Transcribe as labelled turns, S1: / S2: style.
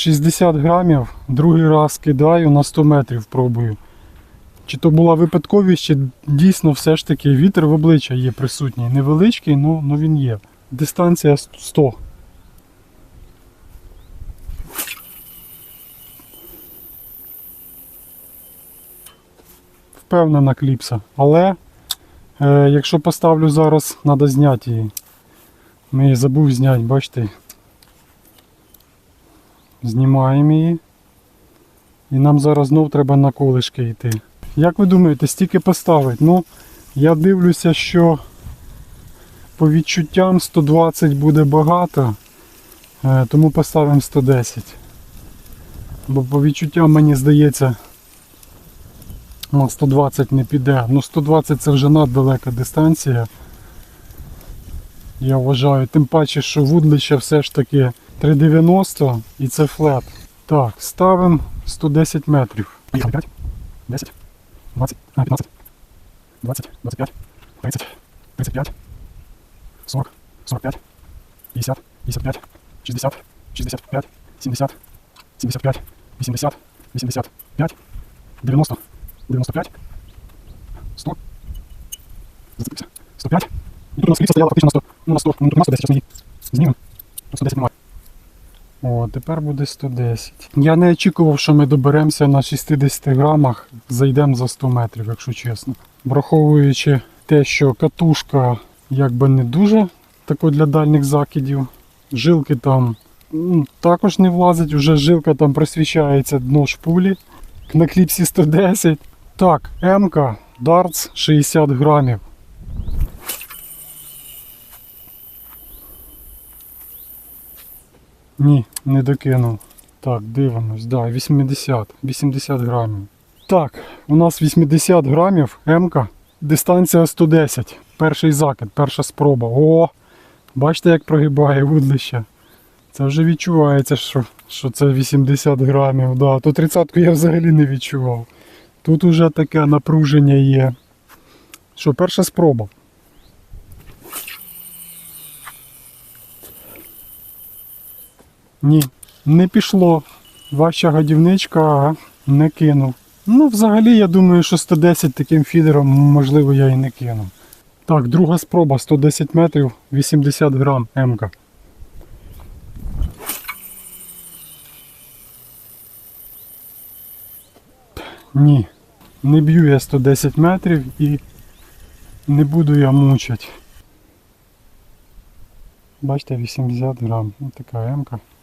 S1: 60 грамів, другий раз кидаю на 100 метрів пробую. Чи то була випадковість, чи дійсно все ж таки вітер в обличчя є присутній. Невеличкий, але він є. Дистанція 100. Впевнена кліпса. Але е, якщо поставлю зараз, треба зняти її. Ми її забув зняти, бачите. Знімаємо її. І нам зараз знов треба на колишки йти. Як ви думаєте, стільки поставити? Ну, я дивлюся, що по відчуттям 120 буде багато, е, тому поставимо 110. Бо по відчуттям мені здається, на 120 не піде. Ну 120 це вже наддалека дистанція. Я вважаю, тим паче, що вудлище все ж таки 390 і це флет. Так, ставимо 110 метрів. Поїхали 5, 10, 20, а, 15, 20, 25, 30, 35, 40, 45, 50, 55, 60, 65, 70, 75, 80, 85, 90, 95, 100, зацепився, 105. І тут у нас кліпса стояла фактично на 100, ну на 100, ну тут на 110, зараз ми її знімемо. Ну, 110 немає. О, тепер буде 110. Я не очікував, що ми доберемося на 60 грамах, зайдемо за 100 метрів, якщо чесно. Враховуючи те, що катушка якби не дуже тако для дальніх закидів. Жилки там м, також не влазить, вже жилка там просвічається дно шпулі. На кліпсі 110. Так, М-ка, дартс 60 грамів. Ні, не докинув. Так, дивимось, да, 80, 80 грамів. Так, у нас 80 грамів, М-ка, дистанція 110. Перший закид, перша спроба. О! Бачите, як прогибає вудлище. Це вже відчувається, що, що це 80 грамів. Да, то 30-ку я взагалі не відчував. Тут уже таке напруження є. Що, перша спроба. Ні, не пішло. Ваша годівничка не кинув. Ну, взагалі, я думаю, що 110 таким фідером, можливо, я і не кину. Так, друга спроба 110 метрів, 80 грам М-ка. Ні, не б'ю я 110 метрів і не буду я мучити. Бачите, 80 грам. Ось така М-ка.